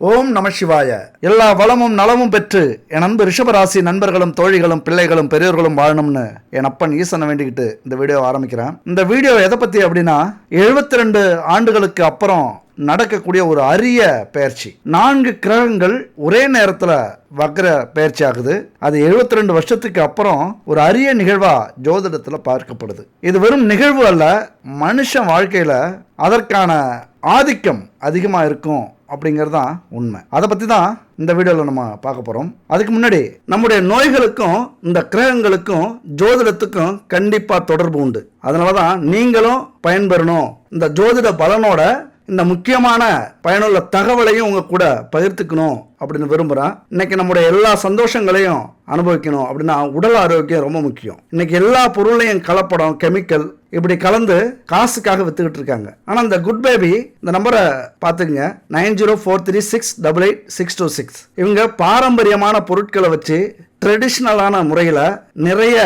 ஓம் நம சிவாய. எல்லா வளமும் நலமும் பெற்று என் அன்பு ரிஷபராசி நண்பர்களும் தோழிகளும் பிள்ளைகளும் பெரியோர்களும் வாழணும்னு என் அப்பன் ஈசனை வேண்டிக்கிட்டு இந்த வீடியோ ஆரம்பிக்கிறேன். இந்த வீடியோ எதை பத்தி அப்படின்னா 72 ரெண்டு ஆண்டுகளுக்கு அப்புறம் நடக்கக்கூடிய ஒரு அரிய பயிற்சி. நான்கு கிரகங்கள் ஒரே நேரத்தில் வக்ர பயிற்சி ஆகுது. அது 72 ரெண்டு வருஷத்துக்கு அப்புறம் ஒரு அரிய நிகழ்வா ஜோதிடத்தில் பார்க்கப்படுது. இது வெறும் நிகழ்வு அல்ல மனுஷன் வாழ்க்கையில் அதற்கான ஆதிக்கம் அதிகமாக இருக்கும் அப்படிங்கிறது தான் உண்மை. அதை பற்றி தான் இந்த வீடியோவில் நம்ம பார்க்க போகிறோம் அதுக்கு முன்னாடி நம்முடைய நோய்களுக்கும் இந்த கிரகங்களுக்கும் ஜோதிடத்துக்கும் கண்டிப்பாக தொடர்பு உண்டு. அதனால தான் நீங்களும் பயன்பெறணும். இந்த ஜோதிட பலனோட இந்த முக்கியமான பயனுள்ள தகவலையும் உங்க கூட பகிர்த்துக்கணும் அப்படின்னு விரும்புகிறேன் இன்னைக்கு நம்முடைய எல்லா சந்தோஷங்களையும் அனுபவிக்கணும் அப்படின்னா உடல் ஆரோக்கியம் ரொம்ப முக்கியம். இன்னைக்கு எல்லா பொருளையும் கலப்படம் கெமிக்கல் இப்படி கலந்து காசுக்காக வித்துக்கிட்டு இருக்காங்க ஆனால் இந்த குட் பேபி இந்த நம்பரை பார்த்துக்குங்க. Nine zero four three six double eight six two six. இவங்க பாரம்பரியமான பொருட்களை வச்சு ட்ரெடிஷ்னலான முறையில் நிறைய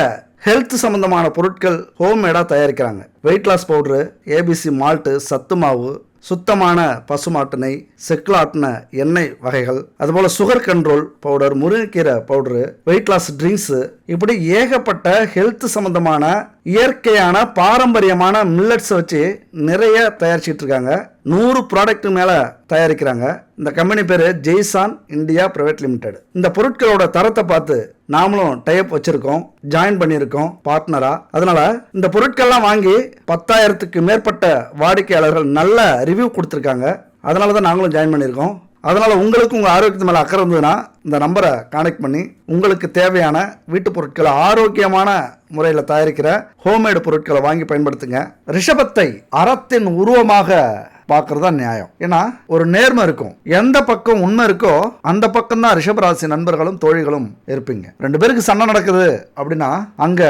ஹெல்த் சம்பந்தமான பொருட்கள் ஹோம்மேடாக தயாரிக்கிறாங்க. Weight loss powder ABC malt சத்து மாவு சுத்தமான பசுமாட்டு நெய் எண்ணெய் வகைகள் அதுபோல் சுகர் கண்ட்ரோல் பவுடர் முருங்கைக்கீரை பவுடரு வெயிட் லாஸ் ட்ரிங்க்ஸு இப்படி ஏகப்பட்ட ஹெல்த் சம்பந்தமான இயற்கையான பாரம்பரியமான மில்லட்ஸை வச்சு நிறைய தயாரிச்சிட்டு இருக்காங்க நூறு ப்ராடக்ட் மேலே தயாரிக்கிறாங்க. இந்த கம்பெனி பேர் ஜெய்சான் இந்தியா பிரைவேட் லிமிடெட் இந்த பொருட்களோட தரத்தை பார்த்து நாமளும் டைப் வச்சிருக்கோம் ஜாயின் பண்ணியிருக்கோம் பார்ட்னரா அதனால இந்த பொருட்கள்லாம் வாங்கி பத்தாயிரத்துக்கு மேற்பட்ட வாடிக்கையாளர்கள் நல்ல ரிவ்யூ கொடுத்துருக்காங்க. அதனால தான் நாங்களும் ஜாயின் பண்ணியிருக்கோம். அதனால் உங்களுக்கு உங்கள் ஆரோக்கியத்து மேலே அக்கறை இருந்ததுன்னா இந்த நம்பரை கனெக்ட் பண்ணி உங்களுக்கு தேவையான வீட்டு பொருட்களை ஆரோக்கியமான முறையில் தயாரிக்கிற ஹோம்மேடு பொருட்களை வாங்கி பயன்படுத்துங்க. ரிஷபத்தை அறத்தின் உருவமாக பார்க்கறது தான் நியாயம். ஏன்னா ஒரு நேர்மை இருக்கும். எந்த பக்கம் உண்மை இருக்கோ அந்த பக்கம் தான் ரிஷபராசி நண்பர்களும் தோழிகளும் இருப்பீங்க. ரெண்டு பேருக்கு சண்டை நடக்குது அப்படின்னா அங்க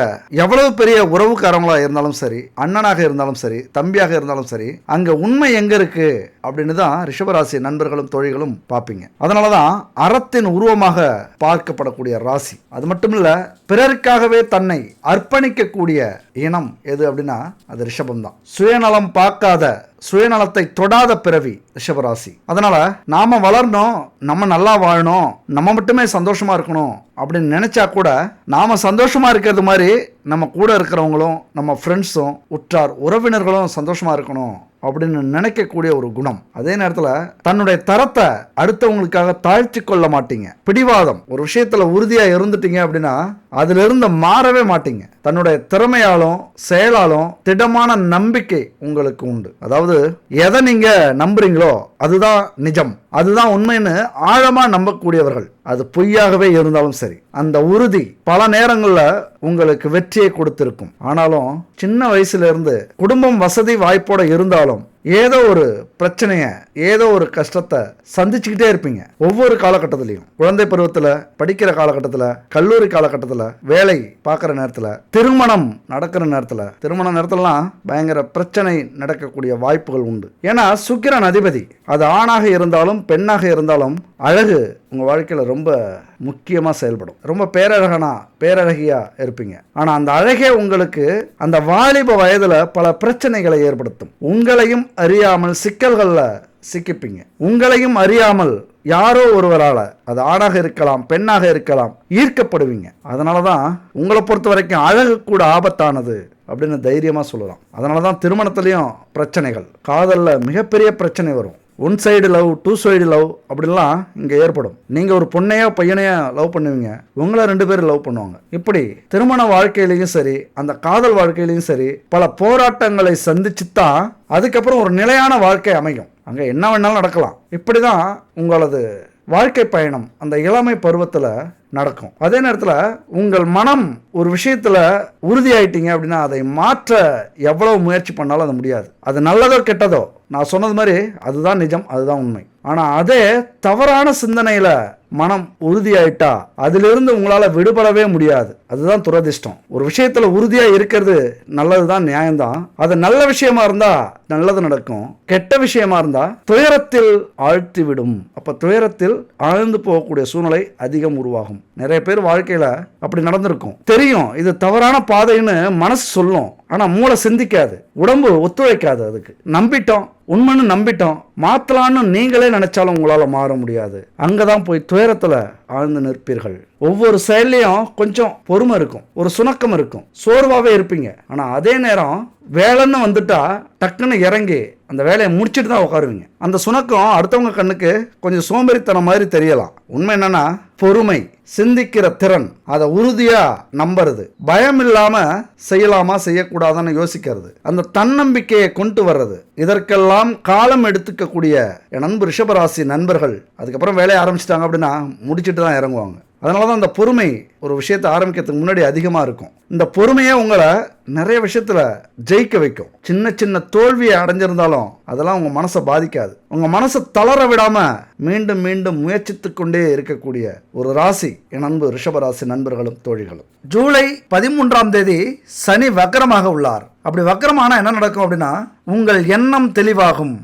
எவ்வளவு பெரிய உறவுக்காரங்களா இருந்தாலும் சரி அண்ணனாக இருந்தாலும் சரி தம்பியாக இருந்தாலும் சரி அங்க உண்மை எங்க இருக்கு அப்படின்னு தான் ரிஷபராசி நண்பர்களும் தோழிகளும் பார்ப்பீங்க. அதனாலதான் அறத்தின் உருவமாக பார்க்கப்படக்கூடிய ராசி. அது மட்டும் இல்ல பிறருக்காகவே தன்னை அர்ப்பணிக்கக்கூடிய இனம் எது அப்படின்னா அது ரிஷபம் தான் சுயநலம் பார்க்காத சுயநலத்தை தொடாத பிறவி ரிஷபராசி. அதனால நாம வளரணும் நம்ம நல்லா வாழணும் நம்ம மட்டுமே சந்தோஷமா இருக்கணும் அப்படின்னு நினைச்சா கூட நாம சந்தோஷமா இருக்கிறது மாதிரி நம்ம கூட இருக்கிறவங்களும் நம்ம ஃப்ரெண்ட்ஸும் உற்றார் உறவினர்களும் சந்தோஷமா இருக்கணும் அப்படின்னு நினைக்கக்கூடிய ஒரு குணம். அதே நேரத்தில் தன்னுடைய தரத்தை அடுத்தவங்களுக்காக தாழ்த்தி கொள்ள மாட்டீங்க. பிடிவாதம். ஒரு விஷயத்தில் உறுதியாக இருந்துட்டீங்க அப்படின்னா அதிலிருந்து மாறவே மாட்டீங்க. தன்னுடைய திறமையாலும் செயலாலும் திடமான நம்பிக்கை உங்களுக்கு உண்டு. அதாவது எதை நீங்க நம்புறீங்களோ அதுதான் நிஜம். அதுதான் உண்மைன்னு ஆழமா நம்பக்கூடியவர்கள். அது பொய்யாகவே இருந்தாலும் சரி. அந்த உறுதி பல நேரங்களில் உங்களுக்கு வெற்றியை கொடுத்திருக்கும். ஆனாலும் சின்ன வயசுல இருந்து குடும்பம் வசதி வாய்ப்போட இருந்தாலும் ஏதோ ஒரு பிரச்சனையை ஏதோ ஒரு கஷ்டத்தை சந்திச்சுக்கிட்டே இருப்பீங்க. ஒவ்வொரு காலகட்டத்திலையும். குழந்தை பருவத்தில் படிக்கிற காலகட்டத்தில் கல்லூரி காலகட்டத்தில் வேலை பார்க்குற நேரத்தில் திருமணம் நடக்கிற நேரத்தில் திருமண நேரத்திலலாம் பயங்கர பிரச்சனை நடக்கக்கூடிய வாய்ப்புகள் உண்டு. ஏன்னா சுக்கிரன் அதிபதி. அது ஆணாக இருந்தாலும் பெண்ணாக இருந்தாலும் அழகு உங்கள் வாழ்க்கையில் ரொம்ப முக்கியமாக செயல்படும். ரொம்ப பேரழகனா பேரழகியா இருப்பீங்க. ஆனால் அந்த அழகே உங்களுக்கு அந்த வாலிப வயதில் பல பிரச்சனைகளை ஏற்படுத்தும். உங்களையும் அறியாமல் சிக்கல்களில் சிக்கிப்பீங்க. உங்களையும் அறியாமல் யாரோ ஒருவரால் அது ஆணாக இருக்கலாம் பெண்ணாக இருக்கலாம் ஈர்க்கப்படுவீங்க. அதனால தான் உங்களை பொறுத்த வரைக்கும் அழகு கூட ஆபத்தானது அப்படின்னு தைரியமாக சொல்லலாம். அதனால தான் திருமணத்துலேயும் பிரச்சனைகள். காதலில் மிகப்பெரிய பிரச்சனை வரும். One side love two side love அப்படிலாம் இங்கே ஏற்படும். நீங்கள் ஒரு பொண்ணையோ பையனையோ லவ் பண்ணுவீங்க. உங்களை ரெண்டு பேரும் லவ் பண்ணுவாங்க. இப்படி திருமண வாழ்க்கையிலையும் சரி அந்த காதல் வாழ்க்கையிலையும் சரி பல போராட்டங்களை சந்திச்சு தான் அதுக்கப்புறம் ஒரு நிலையான வாழ்க்கை அமையும். அங்கே என்ன வேணாலும் நடக்கலாம். இப்படி தான் உங்களது வாழ்க்கை பயணம் அந்த இளமை பருவத்தில் நடக்கும். அதே நேரத்தில் உங்கள் மனம் ஒரு விஷயத்தில் உறுதியாயிட்டீங்க அப்படின்னா அதை மாற்ற எவ்வளவு முயற்சி பண்ணாலும் அது முடியாது. அது நல்லதோ கெட்டதோ? நான் சொன்னது மாதிரி அதுதான் நிஜம் அதுதான் உண்மை. ஆனால் அதே தவறான சிந்தனையில் மனம் உறுதியாயிட்டா அதிலிருந்து உங்களால் விடுபடவே முடியாது. அதுதான் துரதிர்ஷ்டம். ஒரு விஷயத்தில் உறுதியாக இருக்கிறது நல்லது தான் நியாயம்தான். அது நல்ல விஷயமா இருந்தா நல்லது நடக்கும். கெட்ட விஷயமா இருந்தா துயரத்தில் ஆழ்த்தி விடும் துயரத்தில் ஆழ்ந்து போகக்கூடிய சூழ்நிலை அதிகம் உருவாகும். நிறைய பேர் வாழ்க்கையில் அப்படி நடந்திருக்கும். தெரியும் இது தவறான பாதைன்னு மனசு சொல்லும். ஆனால் மூளை சிந்திக்காது. உடம்பு ஒத்துழைக்காது அதுக்கு. நம்பிட்டோம் உண்மைன்னு நம்பிட்டோம் மாத்தலான்னு நீங்களே நினைச்சாலும் உங்களால் மாற முடியாது. அங்கே தான் போய் துயரத்தில் ஆழ்ந்து நிற்பீர்கள். ஒவ்வொரு செயல்லையும் கொஞ்சம் பொறுமை இருக்கும் ஒரு சுணக்கம் இருக்கும். சோர்வாகவே இருப்பீங்க. ஆனால் அதே நேரம் வேலைன்னு வந்துட்டா டக்குன்னு இறங்கி அந்த வேலையை முடிச்சுட்டு தான் உட்காருவீங்க அந்த சுணக்கம் அடுத்தவங்க கண்ணுக்கு கொஞ்சம் சோம்பேறித்தனம் மாதிரி தெரியலாம். உண்மை என்னன்னா பொறுமை சிந்திக்கிற திறன் அதை உறுதியா நம்புறது. பயம் இல்லாம செய்யலாமா செய்யக்கூடாதான்னு யோசிக்கிறது. அந்த தன்னம்பிக்கையை கொண்டு வர்றது. இதற்கெல்லாம் காலம் எடுத்துக்கக்கூடிய என் நண்பு ரிஷபராசி நண்பர்கள் அதுக்கப்புறம் வேலையை ஆரம்பிச்சிட்டாங்க அப்படின்னா முடிச்சிட்டு தான் இறங்குவாங்க. அதனால தான் அந்த பொறுமை ஒரு விஷயத்தை ஆரம்பிக்கிறதுக்கு முன்னாடி அதிகமாக இருக்கும். இந்த பொறுமையே உங்களை நிறைய விஷயத்தில் ஜெயிக்க வைக்கும். சின்ன சின்ன தோல்வியை அடைஞ்சிருந்தாலும் அதெல்லாம் உங்கள் மனசை பாதிக்காது. உங்கள் மனசை தளர விடாமல் மீண்டும் மீண்டும் முயற்சித்து கொண்டே இருக்கக்கூடிய ஒரு ராசி என் அன்பு ரிஷபராசி நண்பர்களும் தோழிகளும். ஜூலை பதிமூன்றாம் தேதி சனி வக்கரமாக உள்ளார். அப்படி வக்கரமான என்ன நடக்கும் அப்படின்னா உங்கள் எண்ணம் தெளிவாகும்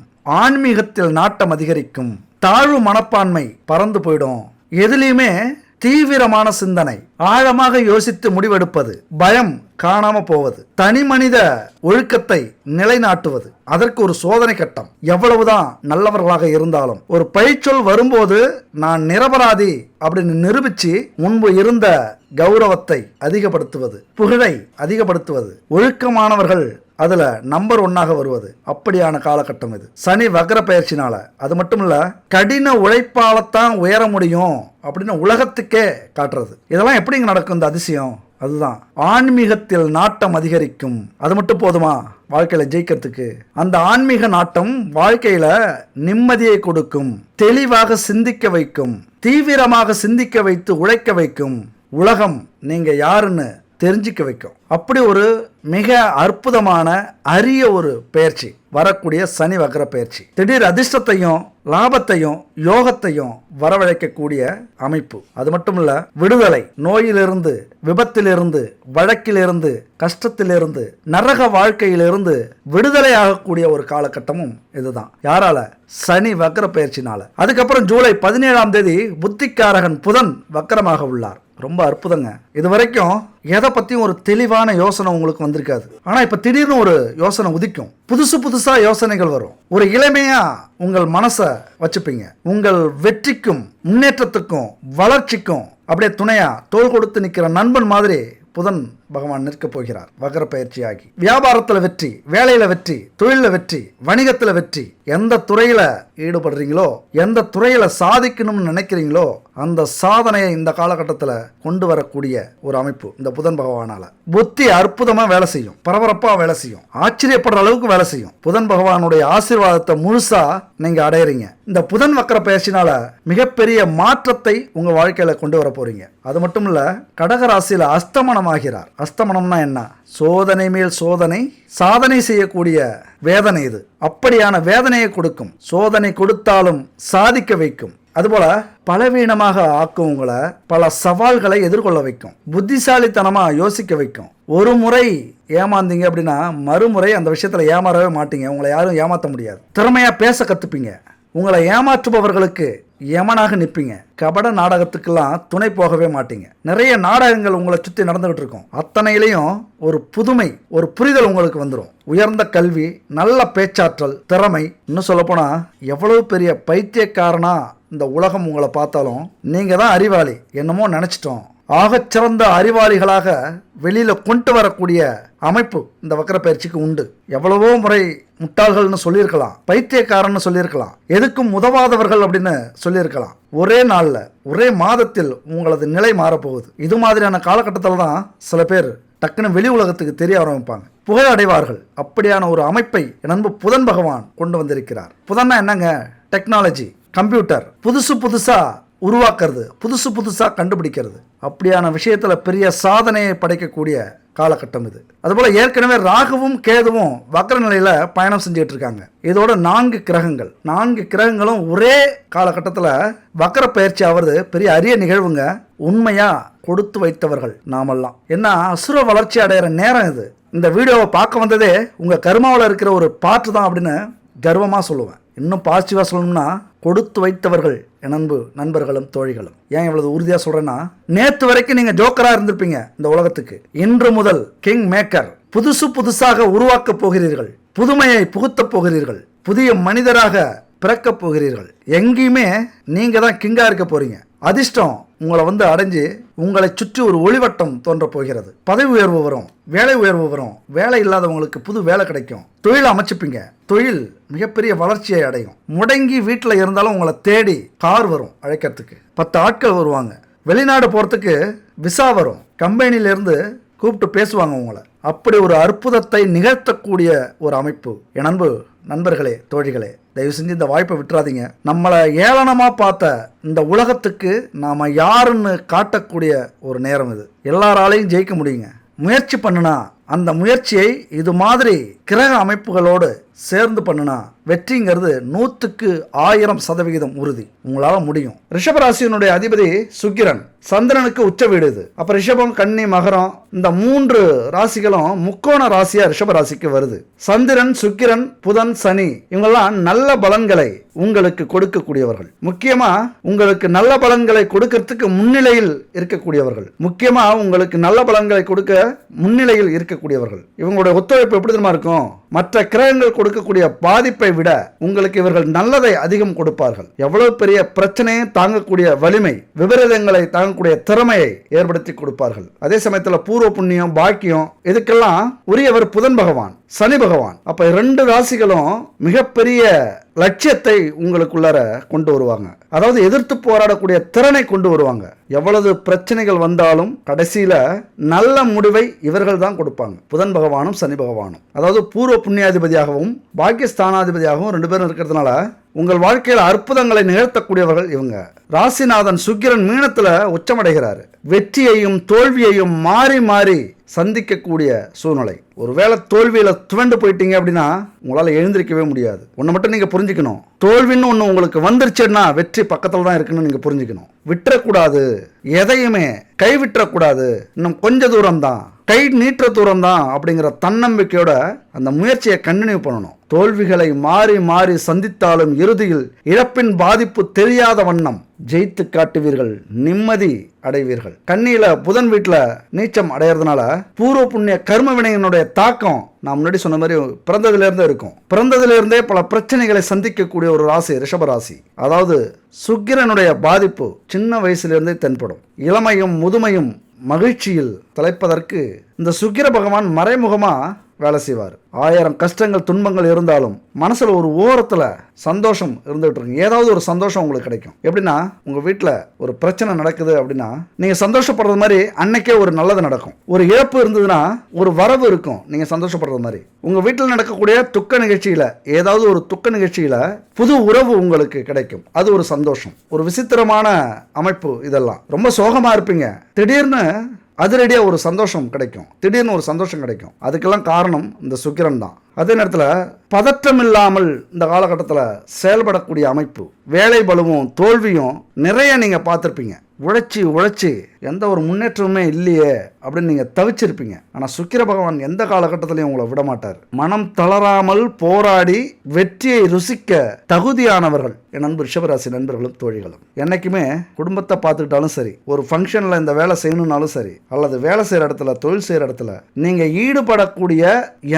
ஆன்மீகத்தில் நாட்டம் அதிகரிக்கும் தாழ்வு மனப்பான்மை பறந்து போயிடும். எதுலேயுமே தீவிரமான சிந்தனை. ஆழமாக யோசித்து முடிவெடுப்பது. பயம் காணாம போவது. தனி மனித ஒழுக்கத்தை நிலைநாட்டுவது. அதற்கு ஒரு சோதனை கட்டம். எவ்வளவுதான் நல்லவர்களாக இருந்தாலும். ஒரு பழிச்சொல் வரும்போது நான் நிரபராதி அப்படின்னு நிரூபிச்சு முன்பு இருந்த கௌரவத்தை அதிகப்படுத்துவது. புகழை அதிகப்படுத்துவது. ஒழுக்கமானவர்கள் அதில் நம்பர் ஒன்னாக வருவது. அப்படியான காலகட்டம் இது. சனி வக்ர பயிற்சினால. அது மட்டும் இல்லை கடின உழைப்பாலத்தான் உயர முடியும் அப்படின்னு உலகத்துக்கே காட்டுறது. இதெல்லாம் எப்படிங்க நடக்கும்? இந்த அதிசயம். அதுதான். ஆன்மீகத்தில் நாட்டம் அதிகரிக்கும். அது மட்டும் போதுமா? வாழ்க்கையில ஜெயிக்கிறதுக்கு. அந்த ஆன்மீக நாட்டம் வாழ்க்கையில நிம்மதியை கொடுக்கும். தெளிவாக சிந்திக்க வைக்கும். தீவிரமாக சிந்திக்க வைத்து உழைக்க வைக்கும். உலகம் நீங்க யாருன்னு தெரிஞ்சிக்க வைக்கும். அப்படி ஒரு மிக அற்புதமான அரிய ஒரு பயிற்சி வரக்கூடிய சனி வக்கர பயிற்சி. திடீர் அதிர்ஷ்டத்தையும் லாபத்தையும் யோகத்தையும் வரவழைக்கக்கூடிய அமைப்பு. அது மட்டும் இல்ல விடுதலை நோயிலிருந்து விபத்திலிருந்து வழக்கிலிருந்து கஷ்டத்திலிருந்து நரக வாழ்க்கையிலிருந்து விடுதலை ஆகக்கூடிய ஒரு காலகட்டமும் இதுதான். யாரால? சனி வக்கர பயிற்சினால. அதுக்கப்புறம் ஜூலை பதினேழாம் தேதி புத்திக்காரகன் புதன் வக்கரமாக உள்ளார். ரொம்ப அற்புதங்க. இது வரைக்கும் எதை பற்றியும் ஒரு தெளிவான யோசனை உங்களுக்கு வந்திருக்காது. ஆனால் இப்போ திடீர்னு ஒரு யோசனை உதிக்கும். புதுசு புதுசாக யோசனைகள் வரும். ஒரு இளமையாக உங்கள் மனசை வச்சுப்பீங்க. உங்கள் வெற்றிக்கும் முன்னேற்றத்துக்கும் வளர்ச்சிக்கும் அப்படியே துணையாக தோல் கொடுத்து நிற்கிற நண்பன் மாதிரி புதன் பகவான் நிற்கப் போகிறார். வகர பயிற்சியாகி. வியாபாரத்தில் வெற்றி வேலையில் வெற்றி தொழிலில் வெற்றி வணிகத்தில் வெற்றி எந்த துறையில் ஈடுபடுறீங்களோ எந்த துறையில் சாதிக்கணும்னு நினைக்கிறீங்களோ அந்த சாதனையை இந்த காலகட்டத்தில் கொண்டு வரக்கூடிய ஒரு அமைப்பு இந்த புதன் பகவானால. புத்தி அற்புதமாக வேலை செய்யும். பரபரப்பாக வேலை செய்யும். ஆச்சரியப்படுற அளவுக்கு வேலை செய்யும். புதன் பகவானுடைய ஆசீர்வாதத்தை முழுசாக நீங்கள் அடையிறீங்க. இந்த புதன் வக்கர பயிற்சினால் மிகப்பெரிய மாற்றத்தை உங்கள் வாழ்க்கையில் கொண்டு வர போகிறீங்க அது மட்டும் இல்லை கடகராசியில் அஸ்தமனமாகிறார். அஸ்தமனம்னா என்ன? சோதனை மேல் சோதனை சாதனை செய்யக்கூடிய வேதனை இது. அப்படியான வேதனையை கொடுக்கும். சோதனை கொடுத்தாலும் சாதிக்க வைக்கும். அதுபோல பலவீனமாக ஆக்கும் உங்களை பல சவால்களை எதிர்கொள்ள வைக்கும். புத்திசாலித்தனமாக யோசிக்க வைக்கும். ஒரு முறை ஏமாந்தீங்க அப்படின்னா மறுமுறை அந்த விஷயத்தில் ஏமாறவே மாட்டீங்க. உங்களை யாரும் ஏமாற்ற முடியாது. திறமையாக பேச கற்றுப்பீங்க உங்களை ஏமாற்றுபவர்களுக்கு யமனாக நிற்பீங்க. கபட நாடகத்துக்கெல்லாம் துணை போகவே மாட்டீங்க. நிறைய நாடகங்கள் உங்களை சுற்றி நடந்துகிட்டு இருக்கும். அத்தனையிலையும் ஒரு புதுமை ஒரு புரிதல் உங்களுக்கு வந்துடும் உயர்ந்த கல்வி நல்ல பேச்சாற்றல் திறமை. இன்னும் சொல்லப்போனால் எவ்வளவு பெரிய பைத்தியக்காரனா இந்த உலகம் உங்களை பார்த்தாலும் நீங்கள் தான் அறிவாளி. என்னமோ நினச்சிட்டோம். ஆகச்சிறந்த அறிவாளிகளாக வெளியில் கொண்டு வரக்கூடிய அமைப்பு இந்த வக்கர பயிற்சிக்கு உண்டு. எவ்வளவோ முறை முட்டாள்கள்னு சொல்லியிருக்கலாம் பைத்தியக்காரன்னு சொல்லியிருக்கலாம் எதுக்கும் உதவாதவர்கள் அப்படின்னு சொல்லியிருக்கலாம். ஒரே நாளில் ஒரே மாதத்தில் உங்களது நிலை மாறப்போகுது. இது மாதிரியான காலகட்டத்தில் தான் சில பேர் டக்குன்னு வெளி உலகத்துக்கு தெரிய ஆரம்பிப்பாங்க. புகழ் அடைவார்கள். அப்படியான ஒரு அமைப்பை நண்பு புதன் பகவான் கொண்டு வந்திருக்கிறார். புதன்னா என்னங்க? Technology computer. புதுசு புதுசாக உருவாக்குறது புதுசு புதுசாக கண்டுபிடிக்கிறது. அப்படியான விஷயத்தில் பெரிய சாதனையை படைக்கக்கூடிய காலகட்டம் இது. அதுபோல் ஏற்கனவே ராகுவும் கேதுவும் வக்கர நிலையில் பயணம் செஞ்சுட்டு இருக்காங்க இதோட நான்கு கிரகங்கள். நான்கு கிரகங்களும் ஒரே காலகட்டத்தில் வக்கர பயிற்சி ஆகிறது பெரிய அரிய நிகழ்வுங்க. உண்மையாக கொடுத்து வைத்தவர்கள் நாமெல்லாம். என்ன அசுர வளர்ச்சி அடைகிற நேரம் இது. இந்த வீடியோவை பார்க்க வந்ததே உங்கள் கருமாவில் இருக்கிற ஒரு பாட்டு தான் அப்படின்னு கர்வமாக சொல்லுவேன். இன்னும் பாசிட்டிவாக சொல்லணும்னா கொடுத்து வைத்தவர்கள் எனன்பு நண்பர்களும் தோழிகளும். ஏன் இவ்வளவு உறுதியாக சொல்கிறேன்னா நேற்று வரைக்கும் நீங்கள் ஜோக்கராக இருந்திருப்பீங்க இந்த உலகத்துக்கு. இன்று முதல் கிங் மேக்கர் புதுசு புதுசாக உருவாக்கப் போகிறீர்கள் புதுமையை புகுத்தப் போகிறீர்கள் புதிய மனிதராக பிறக்கப் போகிறீர்கள். எங்கேயுமே நீங்கள் தான் கிங்காக இருக்க போகிறீங்க அதிர்ஷ்டம் உங்களை வந்து அடைஞ்சு உங்களை சுற்றி ஒரு ஒளிவட்டம் தோன்ற போகிறது. பதவி உயர்வு வரும் வேலை உயர்வு வரும் வேலை இல்லாதவங்களுக்கு புது வேலை கிடைக்கும். தொழில் அமைச்சுப்பீங்க. தொழில் மிகப்பெரிய வளர்ச்சியை அடையும். முடங்கி வீட்டில் இருந்தாலும் உங்களை தேடி கார் வரும் அழைக்கிறதுக்கு. பத்து ஆட்கள் வருவாங்க. வெளிநாடு போகிறதுக்கு விசா வரும். கம்பெனியிலேருந்து கூப்பிட்டு பேசுவாங்க உங்களை. அப்படி ஒரு அற்புதத்தை நிகழ்த்தக்கூடிய ஒரு அமைப்பு. என் அன்பு நண்பர்களே தோழிகளே தயவு செஞ்சு இந்த வாய்ப்பை விட்டுறாதீங்க. நம்மளை ஏளனமாக பார்த்த இந்த உலகத்துக்கு நாம் யாருன்னு காட்டக்கூடிய ஒரு நேரம் இது. எல்லாராலையும் ஜெயிக்க முடியுங்க. முயற்சி பண்ணுனா அந்த முயற்சியை இது மாதிரி கிரக அமைப்புகளோடு சேர்ந்து பண்ணுனா வெற்றிங்கிறது நூற்றுக்கு ஆயிரம் சதவிகிதம் உறுதி. உங்களால் முடியும். ரிஷபராசியினுடைய அதிபதி சுக்கிரன் சந்திரனுக்கு உச்ச வீடு இது. அப்ப ரிஷபம் கன்னி மகரம் இந்த மூன்று ராசிகளும் முக்கோண ராசியா ரிஷபராசிக்கு வருது. சந்திரன் சுக்கிரன் புதன் சனி இவங்கெல்லாம் நல்ல பலன்களை உங்களுக்கு கொடுக்கக்கூடியவர்கள். முக்கியமா உங்களுக்கு நல்ல பலன்களை கொடுக்கறதுக்கு முன்னிலையில் இருக்கக்கூடியவர்கள். முக்கியமா உங்களுக்கு நல்ல பலன்களை கொடுக்க முன்னிலையில் இருக்கக்கூடியவர்கள். இவங்களுடைய ஒத்துழைப்பு எப்படி தெரியுமா இருக்கும்? மற்ற கிரகங்கள் கொடுக்கக்கூடிய பாதிப்பை விட உங்களுக்கு இவர்கள் நல்லதை அதிகம் கொடுப்பார்கள். எவ்வளவு பெரிய பிரச்சனையை தாங்கக்கூடிய வலிமை விபரீதங்களை தாங்கக்கூடிய திறமையை ஏற்படுத்தி கொடுப்பார்கள். அதே சமயத்தில் பூர்வ புண்ணியம் பாக்கியம் இதுக்கெல்லாம் உரியவர் புதன் பகவான். சனி பகவான். அப்போ ரெண்டு ராசிகளும் மிகப்பெரிய லட்சியத்தை உங்களுக்குள்ளார கொண்டு வருவாங்க. அதாவது எதிர்த்து போராடக்கூடிய திறனை கொண்டு வருவாங்க. எவ்வளவு பிரச்சனைகள் வந்தாலும் கடைசியில் நல்ல முடிவை இவர்கள் தான் கொடுப்பாங்க. புதன் பகவானும் சனி பகவானும். அதாவது பூர்வ புண்ணியாதிபதியாகவும் பாக்கியஸ்தானாதிபதியாகவும் ரெண்டு பேரும் இருக்கிறதுனால உங்கள் வாழ்க்கையில் அற்புதங்களை நிகழ்த்தக்கூடியவர்கள் இவங்க. ராசிநாதன் சுக்கிரன் மீனத்தில் உச்சமடைகிறார். வெற்றியையும் தோல்வியையும் மாறி மாறி சந்திக்கக்கூடிய சூழ்நிலை. ஒருவேளை தோல்வியில் துவண்டு போயிட்டீங்க அப்படின்னா உங்களால் எழுந்திருக்கவே முடியாது. ஒன்று மட்டும் நீங்கள் புரிஞ்சுக்கணும். தோல்வின்னு ஒன்று உங்களுக்கு வந்துருச்சுன்னா வெற்றி பக்கத்தில் தான் இருக்குன்னு நீங்கள் புரிஞ்சுக்கணும். விட்டுறக்கூடாது. எதையுமே கைவிட்டுறக்கூடாது. இன்னும் கொஞ்ச தூரம் தான் கை நீட்டுற தூரம் தான் அப்படிங்கிற தன்னம்பிக்கையோட அந்த முயற்சியை கண்டினியூ பண்ணணும். தோல்விகளை மாறி மாறி சந்தித்தாலும் இறுதியில் இழப்பின் பாதிப்பு தெரியாத வண்ணம் ஜெயித்து காட்டுவீர்கள் நிம்மதி அடைவீர்கள். கண்ணியில புதன் வீட்டில் நீச்சம் அடையிறதுனால பூர்வ புண்ணிய கர்ம வினையினுடைய தாக்கம் நான் முன்னாடி சொன்ன மாதிரி பிறந்ததுலேருந்தே இருக்கும். பிறந்ததிலிருந்தே பல பிரச்சனைகளை சந்திக்கக்கூடிய ஒரு ராசி ரிஷப ராசி அதாவது சுக்கிரனுடைய பாதிப்பு சின்ன வயசுல இருந்தே தென்படும். இளமையும் முதுமையும் மகிழ்ச்சியில் தலைப்பதற்கு இந்த சுக்கிர பகவான் மறைமுகமா வேலை செய்வார். ஆயிரம் கஷ்டங்கள் துன்பங்கள் இருந்தாலும் மனசில் ஒரு ஓரத்தில் சந்தோஷம் இருந்துகிட்டு இருக்கு ஏதாவது ஒரு சந்தோஷம் உங்களுக்கு கிடைக்கும். எப்படின்னா உங்கள் வீட்டில் ஒரு பிரச்சனை நடக்குது அப்படின்னா நீங்கள் சந்தோஷப்படுறது மாதிரி அன்னைக்கே ஒரு நல்லது நடக்கும். ஒரு இழப்பு இருந்ததுன்னா ஒரு வரவு இருக்கும். நீங்கள் சந்தோஷப்படுறது மாதிரி. உங்கள் வீட்டில் நடக்கக்கூடிய துக்க நிகழ்ச்சியில் ஏதாவது ஒரு துக்க நிகழ்ச்சியில் புது உறவு உங்களுக்கு கிடைக்கும். அது ஒரு சந்தோஷம். ஒரு விசித்திரமான அமைப்பு இதெல்லாம். ரொம்ப சோகமாக இருப்பீங்க. திடீர்னு அதிரடியாக ஒரு சந்தோஷம் கிடைக்கும். திடீர்னு ஒரு சந்தோஷம் கிடைக்கும். அதுக்கெல்லாம் காரணம் இந்த சுக்கிரன் தான். அதே நேரத்தில் பதற்றம் இல்லாமல் இந்த காலகட்டத்தில் செயல்படக்கூடிய அமைப்பு வேலை பலுவும் தோல்வியும் நிறைய நீங்கள் பார்த்துருப்பீங்க. உழைச்சி உழைச்சி எந்த ஒரு முன்னேற்றமுமே இல்லையே அப்படின்னு நீங்கள் தவிச்சிருப்பீங்க. ஆனால் சுக்கிர பகவான் எந்த காலகட்டத்திலையும் உங்களை விட மாட்டார். மனம் தளராமல் போராடி வெற்றியை ருசிக்க தகுதியானவர்கள் என் நண்பர் ரிஷபராசி நண்பர்களும் தோழிகளும். என்றைக்குமே குடும்பத்தை பார்த்துக்கிட்டாலும் சரி ஒரு ஃபங்க்ஷனில் இந்த வேலை செய்யணும்னாலும் சரி அல்லது வேலை செய்கிற இடத்துல தொழில் செய்கிற இடத்துல நீங்கள் ஈடுபடக்கூடிய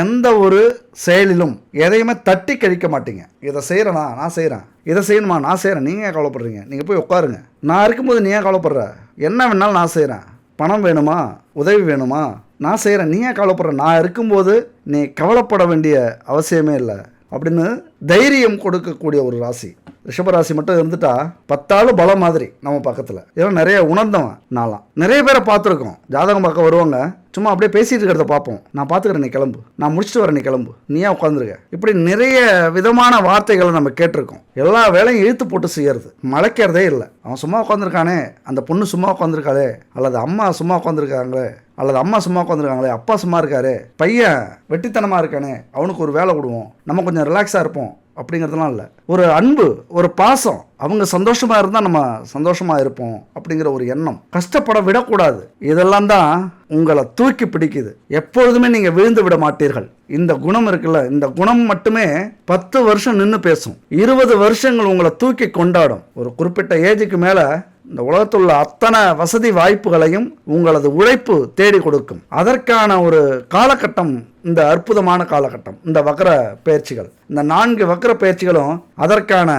எந்த ஒரு செயலிலும் எதையுமே தட்டி கழிக்க மாட்டீங்க. இதை செய்கிறேனா நான் செய்கிறேன் இதை செய்யணுமா? நான் செய்கிறேன் நீங்கள் ஏன் கவலைப்படுறீங்க? நீங்கள் போய் உட்காருங்க. நான் இருக்கும்போது நீ ஏன் கவலைப்படுற? என்ன வேணாலும் நான் செய்கிறேன் பணம் வேணுமா? உதவி வேணுமா? நான் செய்கிறேன் நீ ஏன் கவலைப்படுற? நான் இருக்கும்போது நீ கவலைப்பட வேண்டிய அவசியமே இல்லை. அப்படின்னு தைரியம் கொடுக்கக்கூடிய ஒரு ராசி. ரிஷபராசி மட்டும் இருந்துட்டா பத்தாலும் பலம் மாதிரி நம்ம பக்கத்தில். இதெல்லாம் நிறைய உணர்ந்தவன் நாளாம் நிறைய பேரை பார்த்துருக்கோம். ஜாதகம் பார்க்க வருவாங்க. சும்மா அப்படியே பேசிகிட்டு இருக்கிறத பார்ப்போம். நான் பார்த்துக்கிறேன் நீ கிளம்பு. நான் முடிச்சுட்டு வரேன் நீ கிளம்பு. நீயா உட்காந்துருக்க. இப்படி நிறைய விதமான வார்த்தைகளை நம்ம கேட்டிருக்கோம். எல்லா வேலையும் இழுத்து போட்டு செய்யறது. மலைக்கிறதே இல்லை. அவன் சும்மா உட்காந்துருக்கானே. அந்த பொண்ணு சும்மா உட்காந்துருக்காளே. அல்லது அம்மா சும்மா உட்காந்துருக்காங்களே. அல்லது அம்மா சும்மா உட்காந்துருக்காங்களே. அப்பா சும்மா இருக்காரு. பையன் வெட்டித்தனமாக இருக்கானே. அவனுக்கு ஒரு வேலை கொடுவோம். நம்ம கொஞ்சம் ரிலாக்ஸாக இருப்போம். அப்படிங்கிறதுலாம் இல்லை. ஒரு அன்பு ஒரு பாசம் அவங்க சந்தோஷமாக இருந்தால் நம்ம சந்தோஷமாக இருப்போம் அப்படிங்கிற ஒரு எண்ணம். கஷ்டப்பட விடக்கூடாது. இதெல்லாம் தான் உங்களை தூக்கி பிடிக்குது. எப்பொழுதுமே நீங்கள் விழுந்து விட மாட்டீர்கள். இந்த குணம் இருக்குல்ல இந்த குணம் மட்டுமே பத்து வருஷம் நின்று பேசும். இருபது வருஷங்கள் உங்களை தூக்கி கொண்டாடும். ஒரு குறிப்பிட்ட ஏஜுக்கு மேலே இந்த உலகத்தில் உள்ள அத்தனை வசதி வாய்ப்புகளையும் உங்களது உழைப்பு தேடி கொடுக்கும். அதற்கான ஒரு காலகட்டம் இந்த அற்புதமான காலகட்டம் இந்த வக்கர பயிற்சிகள். இந்த நான்கு வக்கர பயிற்சிகளும் அதற்கான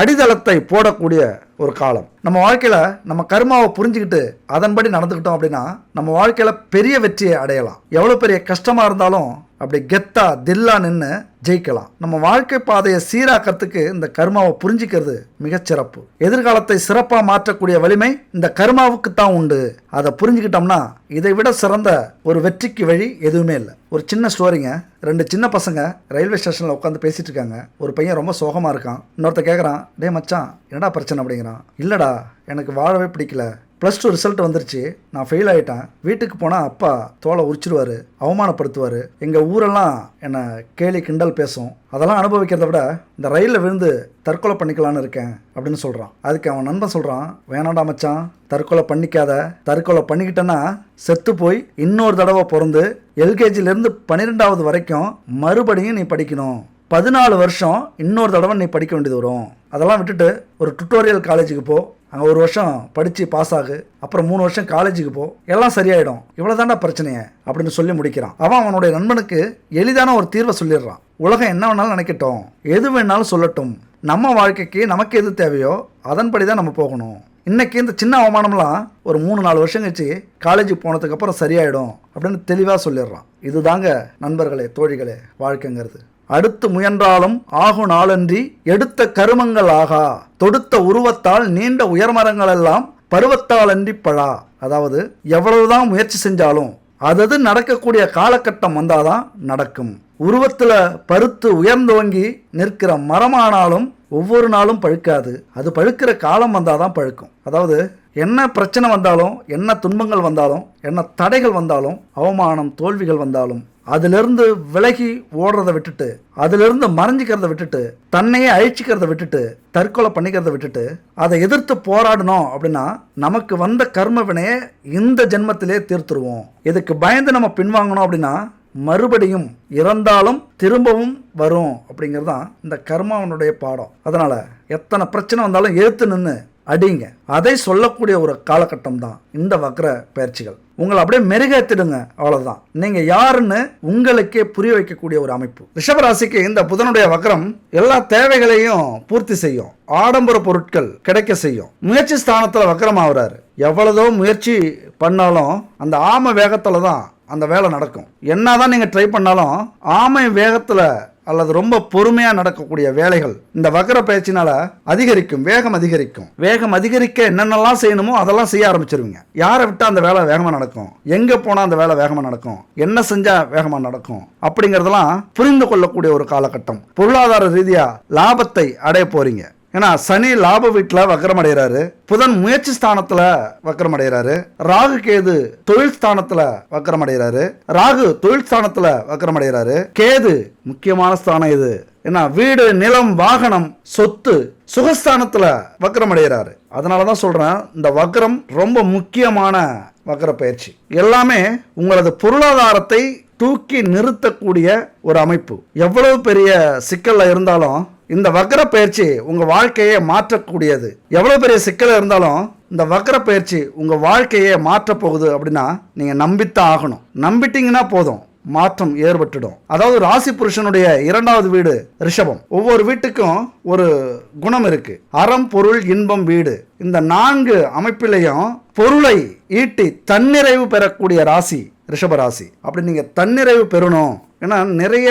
அடித்தளத்தை போடக்கூடிய ஒரு காலம். நம்ம வாழ்க்கையில் நம்ம கர்மாவை புரிஞ்சுக்கிட்டு அதன்படி நடந்துக்கிட்டோம் அப்படின்னா நம்ம வாழ்க்கையில் பெரிய வெற்றியை அடையலாம். எவ்வளோ பெரிய கஷ்டமாக இருந்தாலும் அப்படி கெத்தா தில்லா நின்று ஜெயிக்கலாம். நம்ம வாழ்க்கை பாதையை சீராக்கிறதுக்கு இந்த கர்மாவை புரிஞ்சுக்கிறது மிகச்சிறப்பு எதிர்காலத்தை சிறப்பாக மாற்றக்கூடிய வலிமை இந்த கர்மாவுக்கு தான் உண்டு. அதை புரிஞ்சுக்கிட்டோம்னா இதை விட சிறந்த ஒரு வெற்றிக்கு வழி எதுவுமே இல்லை. ஒரு சின்ன ஸ்டோரிங்க. ரெண்டு சின்ன பசங்க ரயில்வே ஸ்டேஷனில் உட்காந்து பேசிட்டு இருக்காங்க. ஒரு பையன் ரொம்ப சோகமாக இருக்கான். இன்னொருத்த கேட்குறான் டே மச்சான் என்னடா பிரச்சனை? அப்படிங்கிறான். இல்லைடா எனக்கு வாழவே பிடிக்கல. ப்ளஸ் டூ ரிசல்ட் வந்துருச்சு. நான் ஃபெயில் ஆகிட்டேன் வீட்டுக்கு போனால் அப்பா தோலை உரிச்சிருவார் அவமானப்படுத்துவார். எங்கள் ஊரெல்லாம் என்னை கேலி கிண்டல் பேசும். அதெல்லாம் அனுபவிக்கிறத விட இந்த ரயிலில் விழுந்து தற்கொலை பண்ணிக்கலான்னு இருக்கேன் அப்படின்னு சொல்கிறான் அதுக்கு அவன் நண்பன் சொல்கிறான் வேணாடா மச்சான் தற்கொலை பண்ணிக்காத. தற்கொலை பண்ணிக்கிட்டேன்னா செத்து போய் இன்னொரு தடவை பிறந்து எல்கேஜிலேருந்து பன்னிரெண்டாவது வரைக்கும் மறுபடியும் நீ படிக்கணும். பதினாலு வருஷம் இன்னொரு தடவை நீ படிக்க வேண்டியது வரும். அதெல்லாம் விட்டுட்டு ஒரு டுட்டோரியல் காலேஜுக்கு போ. அங்கே ஒரு வருஷம் படித்து பாஸ் ஆகு அப்புறம் மூணு வருஷம் காலேஜுக்கு போ எல்லாம் சரியாயிடும். இவ்வளோதாண்டா பிரச்சனையே அப்படின்னு சொல்லி முடிக்கிறான். அவன் அவனுடைய நண்பனுக்கு எளிதான ஒரு தீர்வை சொல்லிடுறான். உலகம் என்ன வேணாலும் நினைக்கட்டும் எது வேணாலும் சொல்லட்டும். நம்ம வாழ்க்கைக்கு நமக்கு எது தேவையோ அதன்படி தான் நம்ம போகணும். இன்னைக்கு இந்த சின்ன அவமானம்லாம் ஒரு மூணு நாலு வருஷம் கழிச்சு காலேஜுக்கு போனதுக்கப்புறம் சரியாயிடும் அப்படின்னு தெளிவாக சொல்லிடுறான். இதுதாங்க நண்பர்களே தோழிகளே வாழ்க்கைங்கிறது. அடுத்து முயன்றாலும் ஆகு நாளன்றி எடுத்த கருமங்கள் ஆகா தொடுத்த உருவத்தால் நீண்ட உயர்மரங்களெல்லாம் பருவத்தால் அன்றி பழா. அதாவது எவ்வளவுதான் முயற்சி செஞ்சாலும் அதது நடக்கக்கூடிய காலகட்டம் வந்தாதான் நடக்கும். உருவத்தில் பருத்து உயர்ந்தோங்கி நிற்கிற மரமானாலும் ஒவ்வொரு நாளும் பழுக்காது. அது பழுக்கிற காலம் வந்தாதான் பழுக்கும். அதாவது என்ன பிரச்சனை வந்தாலும் என்ன துன்பங்கள் வந்தாலும் என்ன தடைகள் வந்தாலும் அவமானம் தோல்விகள் வந்தாலும் அதிலிருந்து விலகி ஓடுறத விட்டுட்டு அதிலிருந்து மறைஞ்சிக்கிறத விட்டுட்டு தன்னையே அழிச்சிக்கிறத விட்டுட்டு தற்கொலை பண்ணிக்கிறத விட்டுட்டு அதை எதிர்த்து போராடணும் அப்படின்னா நமக்கு வந்த கர்ம வினையை இந்த ஜென்மத்திலே தீர்த்துருவோம். இதுக்கு பயந்து நம்ம பின்வாங்கணும் அப்படின்னா மறுபடியும் இறந்தாலும் திரும்பவும் வரும் அப்படிங்கிறது தான் இந்த கர்மாவனுடைய பாடம். அதனால் எத்தனை பிரச்சனை வந்தாலும் ஏற்று நின்று அடிங்க. அதை சொல்லக்கூடிய ஒரு காலகட்டம் தான் இந்த வக்ர பயிற்சிகள். உங்களை அப்படியே மெருகேத்திடுங்க அவ்வளவுதான். நீங்க யாருன்னு உங்களுக்கே புரிய வைக்கக்கூடிய ஒரு அமைப்பு. ரிஷபராசிக்கு இந்த புதனுடைய வக்ரம் எல்லா தேவைகளையும் பூர்த்தி செய்யும். ஆடம்பர பொருட்கள் கிடைக்க செய்யும். முயற்சி ஸ்தானத்துல வக்ரம் ஆகுறாரு. எவ்வளதோ முயற்சி பண்ணாலும் அந்த ஆம வேகத்துல தான் அந்த வேலை நடக்கும். என்னதான் நீங்க ட்ரை பண்ணாலும் ஆமை வேகத்துல அல்லது ரொம்ப பொறுமையா நடக்கக்கூடிய வேலைகள் இந்த வக்கர பயிற்சினால அதிகரிக்கும் வேகம் அதிகரிக்கும். வேகம் அதிகரிக்க என்னென்னலாம் செய்யணுமோ அதெல்லாம் செய்ய ஆரம்பிச்சிருவீங்க. யாரை விட்டா அந்த வேலை வேகமா நடக்கும்? எங்க போனா அந்த வேலை வேகமா நடக்கும்? என்ன செஞ்சா வேகமா நடக்கும்? அப்படிங்கறதெல்லாம் புரிந்து கொள்ளக்கூடிய ஒரு காலகட்டம். பொருளாதார ரீதியா லாபத்தை அடைய போறீங்க. ஏன்னா சனி லாப வீட்டில் வக்கரம் அடைகிறாரு புதன் முயற்சி ஸ்தானத்தில் வக்கரம் அடைகிறாரு ராகு கேது தொழில் ஸ்தானத்தில் வக்கரம் அடைகிறாரு ராகு தொழில் ஸ்தானத்தில் வக்கரம் அடைகிறாரு கேது முக்கியமான ஸ்தானம் இது. ஏன்னா வீடு நிலம் வாகனம் சொத்து சுகஸ்தானத்தில் வக்கரம் அடைகிறாரு அதனால தான் சொல்கிறேன் இந்த வக்கரம் ரொம்ப முக்கியமான வக்கர பயிற்சி. எல்லாமே உங்களது பொருளாதாரத்தை தூக்கி நிறுத்தக்கூடிய ஒரு அமைப்பு. எவ்வளவு பெரிய சிக்கலில் இருந்தாலும் இந்த வக்கர பயிற்சி உங்கள் வாழ்க்கையை மாற்றக்கூடியது. எவ்வளோ பெரிய சிக்கல் இருந்தாலும் இந்த வக்கர பயிற்சி உங்கள் வாழ்க்கையை மாற்றப் போகுது அப்படின்னா நீங்கள் நம்பித்தான் ஆகணும். நம்பிட்டீங்கன்னா போதும். மாற்றம் ஏற்பட்டுடும். அதாவது ராசி புருஷனுடைய இரண்டாவது வீடு ரிஷபம். ஒவ்வொரு வீட்டுக்கும் ஒரு குணம் இருக்கு. அறம் பொருள் இன்பம் வீடு. இந்த நான்கு அமைப்பிலையும் பொருளை ஈட்டி தன்னிறைவு பெறக்கூடிய ராசி ரிஷப ராசி. அப்படி நீங்கள் தன்னிறைவு பெறணும். ஏன்னா நிறைய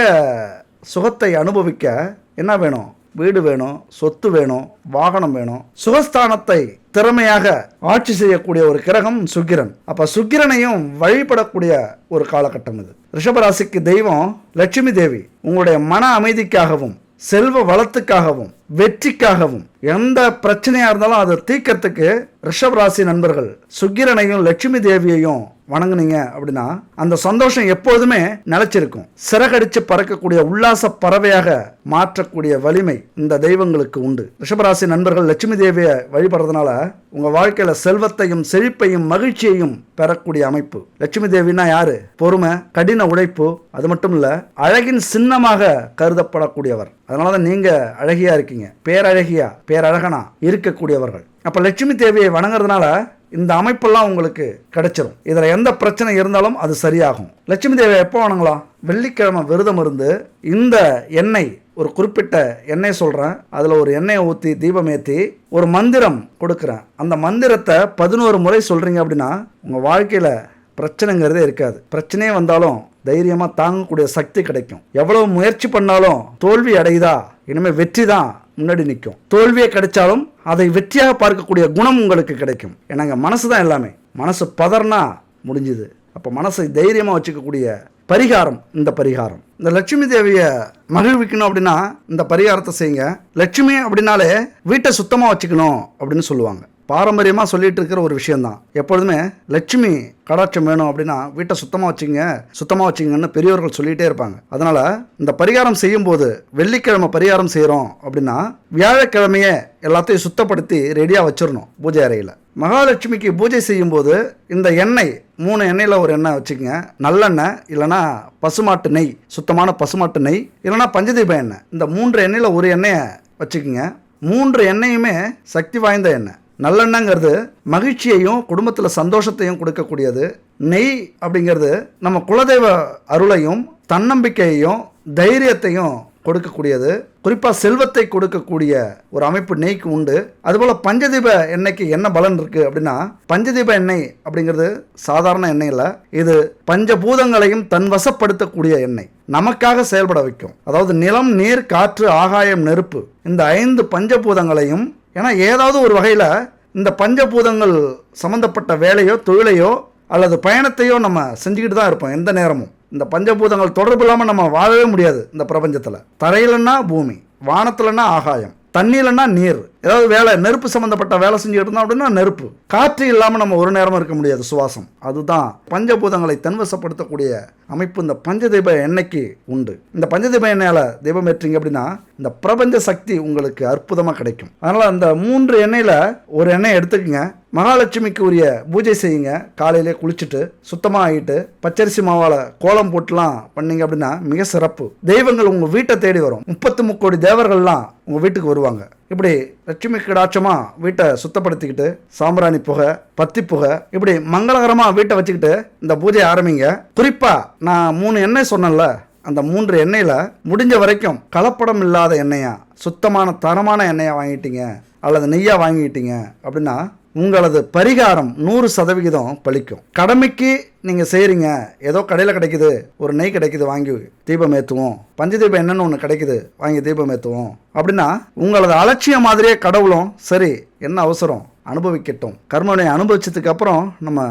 சுகத்தை அனுபவிக்க என்ன வேணும்? வீடு வேணும் சொத்து வேணும் வாகனம் வேணும். சுகஸ்தானத்தை திறமையாக ஆட்சி செய்யக்கூடிய ஒரு கிரகம் சுக்கிரன். அப்ப சுக்கிரனையும் வழிபடக்கூடிய ஒரு காலகட்டம் இது. ரிஷபராசிக்கு தெய்வம் லட்சுமி தேவி. உங்களுடைய மன அமைதிக்காகவும் செல்வ வளத்துக்காகவும் வெற்றிக்காகவும் எந்த பிரச்சனையா இருந்தாலும் அதை தீர்க்கறதுக்கு ரிஷபராசி நண்பர்கள் சுக்கிரனையும் லட்சுமி தேவியையும் வணங்குனீங்க அப்படின்னா அந்த சந்தோஷம் எப்போதுமே நிலைச்சிருக்கும். சிறகடிச்சு பறக்கக்கூடிய உல்லாச பறவையாக மாற்றக்கூடிய வலிமை இந்த தெய்வங்களுக்கு உண்டு. ரிஷபராசி நண்பர்கள் லட்சுமி தேவியை வழிபடுறதுனால உங்க வாழ்க்கையில செல்வத்தையும் செழிப்பையும் மகிழ்ச்சியையும் பெறக்கூடிய அமைப்பு. லட்சுமி தேவினா யாரு? பொறுமை கடின உழைப்பு அது மட்டும் இல்ல அழகின் சின்னமாக கருதப்படக்கூடியவர். அதனாலதான் நீங்க அழகியா இருக்கீங்க. இருக்கீங்க பேரழகியா? பேரழகனா? இருக்கக்கூடியவர்கள். அப்போ லட்சுமி தேவியை வணங்குறதுனால இந்த அமைப்பெல்லாம் உங்களுக்கு கிடைச்சிரும். இதில் எந்த பிரச்சனை இருந்தாலும் அது சரியாகும். லட்சுமி தேவியை எப்போ வணங்கலாம்? வெள்ளிக்கிழமை விரதம் இருந்து இந்த எண்ணெய் ஒரு குறிப்பிட்ட எண்ணெய் சொல்கிறேன் அதில் ஒரு எண்ணெயை ஊற்றி தீபம் ஏற்றி ஒரு மந்திரம் கொடுக்குறேன். அந்த மந்திரத்தை பதினோரு முறை சொல்கிறீங்க அப்படின்னா உங்கள் வாழ்க்கையில் பிரச்சனைங்கிறதே இருக்காது. பிரச்சனையே வந்தாலும் தைரியமாக தாங்கக்கூடிய சக்தி கிடைக்கும். எவ்வளவு முயற்சி பண்ணாலும் தோல்வி அடையுதா? இனிமேல் வெற்றி தான். முன்னாடி நிற்கும். தோல்வியே கிடைச்சாலும் அதை வெற்றியாக பார்க்கக்கூடிய குணம் உங்களுக்கு கிடைக்கும். ஏன்னாங்க மனசு தான் எல்லாமே. மனசு பதறனா முடிஞ்சுது. அப்போ மனசை தைரியமாக வச்சுக்கக்கூடிய பரிகாரம் இந்த பரிகாரம். இந்த லட்சுமி தேவியை மகிழ்விக்கணும் அப்படின்னா இந்த பரிகாரத்தை செய்யுங்க. லட்சுமி அப்படின்னாலே வீட்டை சுத்தமாக வச்சுக்கணும் அப்படின்னு சொல்லுவாங்க. பாரம்பரியமாக சொல்லிட்டு இருக்கிற ஒரு விஷயம்தான். எப்பொழுதுமே லட்சுமி கடாட்சம் வேணும் அப்படின்னா வீட்டை சுத்தமாக வச்சுங்க சுத்தமாக வச்சுங்கன்னு பெரியவர்கள் சொல்லிகிட்டே இருப்பாங்க. அதனால் இந்த பரிகாரம் செய்யும்போது வெள்ளிக்கிழமை பரிகாரம் செய்கிறோம் அப்படின்னா வியாழக்கிழமையே எல்லாத்தையும் சுத்தப்படுத்தி ரெடியாக வச்சிடணும் பூஜை அறையில். மகாலட்சுமிக்கு பூஜை செய்யும்போது இந்த எண்ணெய் மூணு எண்ணெயில் ஒரு எண்ணெய் வச்சுக்கோங்க. நல்லெண்ணெய் இல்லைனா பசுமாட்டு நெய் சுத்தமான பசுமாட்டு நெய் இல்லைனா பஞ்சதீப எண்ணெய். இந்த மூன்று எண்ணெயில் ஒரு எண்ணெயை வச்சுக்கோங்க. மூன்று எண்ணெயுமே சக்தி வாய்ந்த எண்ணெய். நல்லெண்ணங்கிறது மகிழ்ச்சியையும் குடும்பத்தில் சந்தோஷத்தையும் கொடுக்கக்கூடியது. நெய் அப்படிங்கிறது நம்ம குலதெய்வ அருளையும் தன்னம்பிக்கையையும் தைரியத்தையும் கொடுக்கக்கூடியது. குறிப்பாக செல்வத்தை கொடுக்கக்கூடிய ஒரு அமைப்பு நெய்க்கு உண்டு. அதுபோல் பஞ்சதீப எண்ணெய்க்கு என்ன பலன் இருக்குது அப்படின்னா பஞ்சதீப எண்ணெய் அப்படிங்கிறது சாதாரண எண்ணெய் இல்லை. இது பஞ்சபூதங்களையும் தன் வசப்படுத்தக்கூடிய எண்ணெய். நமக்காக செயல்பட வைக்கும். அதாவது நிலம் நீர் காற்று ஆகாயம் நெருப்பு இந்த ஐந்து பஞ்சபூதங்களையும் ஏன்னா ஏதாவது ஒரு வகையில் இந்த பஞ்சபூதங்கள் சம்மந்தப்பட்ட வேலையோ தொழிலையோ அல்லது பயணத்தையோ நம்ம செஞ்சுக்கிட்டு தான் இருப்போம் எந்த நேரமும். இந்த பஞ்சபூதங்கள் தொடர்பு இல்லாமல் நம்ம வாழவே முடியாது இந்த பிரபஞ்சத்தில். தரையிலன்னா பூமி வானத்துலன்னா ஆகாயம் தண்ணியிலன்னா நீர். ஏதாவது வேலை நெருப்பு சம்மந்தப்பட்ட வேலை செஞ்சுக்கிட்டு இருந்தோம் அப்படின்னா நெருப்பு. காற்று இல்லாமல் நம்ம ஒரு நேரமும் இருக்க முடியாது சுவாசம். அதுதான் பஞ்சபூதங்களை தன்வசப்படுத்தக்கூடிய அமைப்பு. இந்த பஞ்சதீப எண்ணெய்க்கு உண்டு. இந்த பஞ்சதீப எண்ணெயால் தீபம் ஏற்றிங்க அப்படின்னா இந்த பிரபஞ்ச சக்தி உங்களுக்கு அற்புதமாக கிடைக்கும். அதனால் அந்த மூன்று எண்ணெயில் ஒரு எண்ணெய் எடுத்துக்கங்க. மகாலட்சுமிக்கு உரிய பூஜை செய்யுங்க. காலையிலே குளிச்சுட்டு சுத்தமாக ஆகிட்டு பச்சரிசி மாவால் கோலம் போட்டுலாம் பண்ணீங்க அப்படின்னா மிக சிறப்பு. தெய்வங்கள் உங்கள் வீட்டை தேடி வரும். முப்பத்து முக்கோடி தேவர்கள்லாம் உங்கள் வீட்டுக்கு வருவாங்க. இப்படி லட்சுமி கிடாட்சமாக வீட்டை சுத்தப்படுத்திக்கிட்டு சாம்பிராணி புகை பத்தி புகை இப்படி மங்களகரமாக வீட்டை வச்சுக்கிட்டு இந்த பூஜையை ஆரம்பிங்க. குறிப்பாக நான் மூணு எண்ணெய் சொன்னேன்ல அந்த மூன்று எண்ணெயில் முடிஞ்ச வரைக்கும் கலப்படம் இல்லாத எண்ணெயாக சுத்தமான தரமான எண்ணெயை வாங்கிட்டீங்க அல்லது நெய்யாக வாங்கிட்டீங்க அப்படின்னா உங்களது பரிகாரம் நூறு சதவிகிதம் பழிக்கும். கடமைக்கு நீங்கள் செய்கிறீங்க ஏதோ கடையில் கிடைக்குது. ஒரு நெய் கிடைக்குது வாங்கி தீபம் ஏற்றுவோம் பஞ்சதீபம் என்னன்னு ஒன்று கிடைக்குது வாங்கி தீபம் ஏற்றுவோம் அப்படின்னா உங்களது அலட்சியம் மாதிரியே கடவுளும் சரி என்ன அவசரம் அனுபவிக்கட்டும். கர்மனை அனுபவிச்சதுக்கு அப்புறம் நம்ம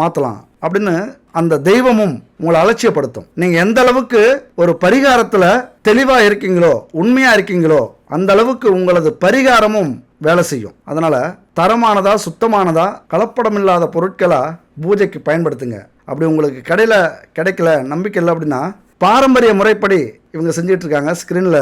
மாற்றலாம் அப்படின்னு அந்த தெய்வமும் உங்களை அலட்சியப்படுத்தும். நீங்கள் எந்த அளவுக்கு ஒரு பரிகாரத்தில் தெளிவாக இருக்கீங்களோ உண்மையாக இருக்கீங்களோ அந்த அளவுக்கு உங்களது பரிகாரமும் வேலை செய்யும். அதனால் தரமானதா சுத்தமானதா கலப்படம் இல்லாத பூஜைக்கு பயன்படுத்துங்க. அப்படி உங்களுக்கு கடையில் கிடைக்கல நம்பிக்கை இல்லை அப்படின்னா பாரம்பரிய முறைப்படி இவங்க செஞ்சிட்ருக்காங்க. ஸ்க்ரீனில்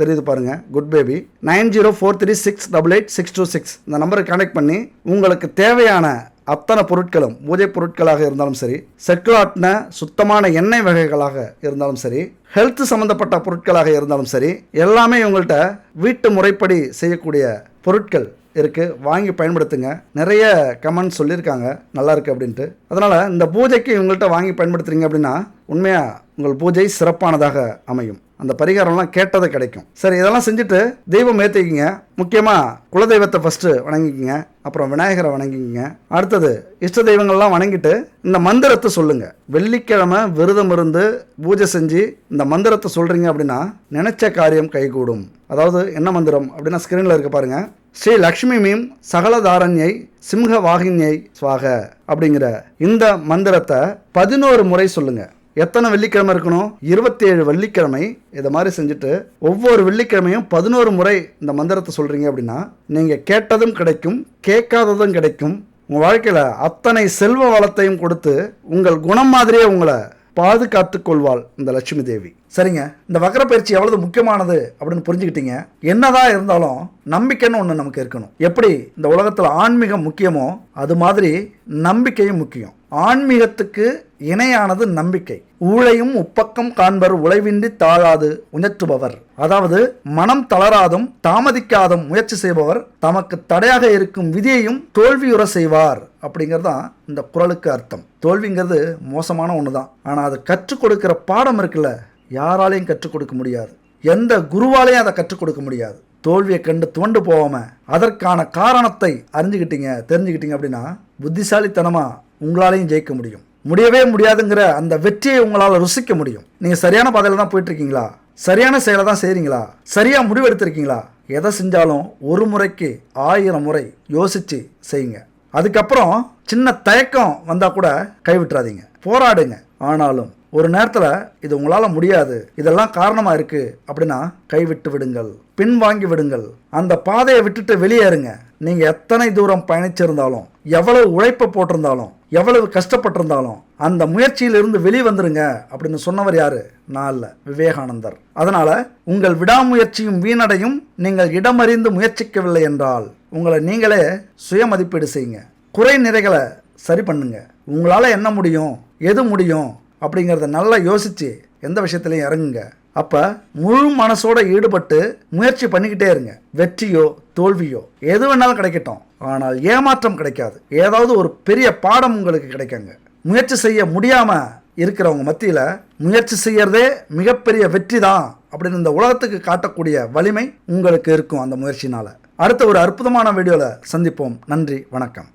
தெரியுது பாருங்க. Good baby nine zero four three six double eight six two six. இந்த நம்பரை கனெக்ட் பண்ணி உங்களுக்கு தேவையான அத்தனை பொருட்களும் பூஜை பொருட்களாக இருந்தாலும் சரி செட்லாட்டின சுத்தமான எண்ணெய் வகைகளாக இருந்தாலும் சரி ஹெல்த் சம்மந்தப்பட்ட பொருட்களாக இருந்தாலும் சரி எல்லாமே இவங்கள்ட்ட வீட்டு முறைப்படி செய்யக்கூடிய பொருட்கள் இருக்குது வாங்கி பயன்படுத்துங்க. நிறைய கமெண்ட் சொல்லியிருக்காங்க. நல்லா இருக்குது அப்படின்ட்டு. அதனால் இந்த பூஜைக்கு இவங்கள்ட்ட வாங்கி பயன்படுத்துறீங்க அப்படின்னா உண்மையாக உங்கள் பூஜை சிறப்பானதாக அமையும். அந்த பரிகாரம்லாம் கேட்டது கிடைக்கும். சரி இதெல்லாம் செஞ்சுட்டு தெய்வம் ஏற்றிக்கிங்க முக்கியமாக குலதெய்வத்தை ஃபஸ்ட்டு வணங்கிக்கிங்க. அப்புறம் விநாயகரை வணங்கிக்கிங்க. அடுத்தது இஷ்ட தெய்வங்கள்லாம் வணங்கிட்டு இந்த மந்திரத்தை சொல்லுங்கள் வெள்ளிக்கிழமை விரதம் இருந்து பூஜை செஞ்சு இந்த மந்திரத்தை சொல்கிறீங்க அப்படின்னா நினைச்ச காரியம் கைகூடும். அதாவது என்ன மந்திரம் அப்படின்னா ஸ்க்ரீனில் இருக்க பாருங்கள் ஸ்ரீ லக்ஷ்மி மீம் சகலதாரண்யை சிம்ஹ வாகினியை சுவாக அப்படிங்கிற இந்த மந்திரத்தை பதினோரு முறை சொல்லுங்கள் எத்தனை வெள்ளிக்கிழமை இருக்கணும்? இருபத்தி ஏழு வெள்ளிக்கிழமை இதை மாதிரி செஞ்சுட்டு ஒவ்வொரு வெள்ளிக்கிழமையும் பதினோரு முறை இந்த மந்திரத்தை சொல்கிறீங்க அப்படின்னா நீங்கள் கேட்டதும் கிடைக்கும் கேட்காததும் கிடைக்கும். உங்கள் வாழ்க்கையில் அத்தனை செல்வ வளத்தையும் கொடுத்து உங்கள் குணம் மாதிரியே உங்களை பாதுகாத்து கொள்வாள் இந்த லட்சுமி தேவி. சரிங்க? இந்த வக்கர பயிற்சி எவ்வளவு முக்கியமானது அப்படின்னு புரிஞ்சுக்கிட்டீங்க. என்னதான் இருந்தாலும் நம்பிக்கைன்னு ஒன்று நமக்கு இருக்கணும். எப்படி? இந்த உலகத்தில் ஆன்மீகம் முக்கியமோ அது மாதிரி நம்பிக்கையும் முக்கியம். ஆன்மீகத்துக்கு இணையானது நம்பிக்கை. ஊழையும் உப்பக்கம் காண்பர் உழைவின்றி தாழாது உணர்த்துபவர். அதாவது மனம் தளராதும் தாமதிக்காதும் முயற்சி செய்பவர் தமக்கு தடையாக இருக்கும் விதியையும் தோல்வியுற செய்வார் அப்படிங்கிறது தான் இந்த குரலுக்கு அர்த்தம். தோல்விங்கிறது மோசமான ஒன்று தான் ஆனால் அது கற்றுக் கொடுக்கிற பாடம் இருக்குல்ல யாராலையும் கற்றுக் கொடுக்க முடியாது. எந்த குருவாலையும் அதை கற்றுக் கொடுக்க முடியாது. தோல்வியை கண்டு துவண்டு போகாம அதற்கான காரணத்தை அறிஞ்சுக்கிட்டீங்க தெரிஞ்சுக்கிட்டீங்க அப்படின்னா புத்திசாலித்தனமாக உங்களாலையும் ஜெயிக்க முடியும். முடியவே முடியாதுங்கிற அந்த வெற்றியை உங்களால் ருசிக்க முடியும். நீங்கள் சரியான பாதையில் தான் போயிட்டுருக்கீங்களா? சரியான செயலை தான் செய்கிறீங்களா சரியாக முடிவெடுத்திருக்கீங்களா எதை செஞ்சாலும் ஒரு முறைக்கு ஆயிரம் முறை யோசித்து செய்யுங்க. அதுக்கப்புறம் சின்ன தயக்கம் வந்தால் கூட கைவிட்டுறாதீங்க. போராடுங்க. ஆனாலும் ஒரு நேரத்தில் இது உங்களால் முடியாது. இதெல்லாம் காரணமாக இருக்குது அப்படின்னா கைவிட்டு விடுங்கள். பின்வாங்கி விடுங்கள். அந்த பாதையை விட்டுட்டு வெளியேறுங்க. நீங்கள் எத்தனை தூரம் பயணிச்சிருந்தாலும் எவ்வளவு உழைப்பை போட்டிருந்தாலும் எவ்வளவு கஷ்டப்பட்டிருந்தாலும் அந்த முயற்சியிலிருந்து வெளிவந்துருங்க அப்படின்னு சொன்னவர் யாரு? நான் இல்லை விவேகானந்தர். அதனால் உங்கள் விடாமுயற்சியும் வீணடையும் நீங்கள் இடமறிந்து முயற்சிக்கவில்லை என்றால் உங்களை நீங்களே சுய மதிப்பீடு செய்யுங்க. குறை நிறைகளை சரி பண்ணுங்க. உங்களால் என்ன முடியும் எது முடியும் அப்படிங்கிறத நல்லா யோசித்து எந்த விஷயத்துலையும் இறங்குங்க. அப்போ முழு மனசோட ஈடுபட்டு முயற்சி பண்ணிக்கிட்டே இருங்க. வெற்றியோ தோல்வியோ எது வேணாலும் கிடைக்கட்டும். ஆனால் ஏமாற்றம் கிடைக்காது. ஏதாவது ஒரு பெரிய பாடம் உங்களுக்கு கிடைக்குங்க. முயற்சி செய்ய முடியாமல் இருக்கிறவங்க மத்தியில் முயற்சி செய்யறதே மிகப்பெரிய வெற்றி தான் அப்படின்னு இந்த உலகத்துக்கு காட்டக்கூடிய வலிமை உங்களுக்கு இருக்கும் அந்த முயற்சினால் அடுத்த ஒரு அற்புதமான வீடியோவில் சந்திப்போம். நன்றி வணக்கம்.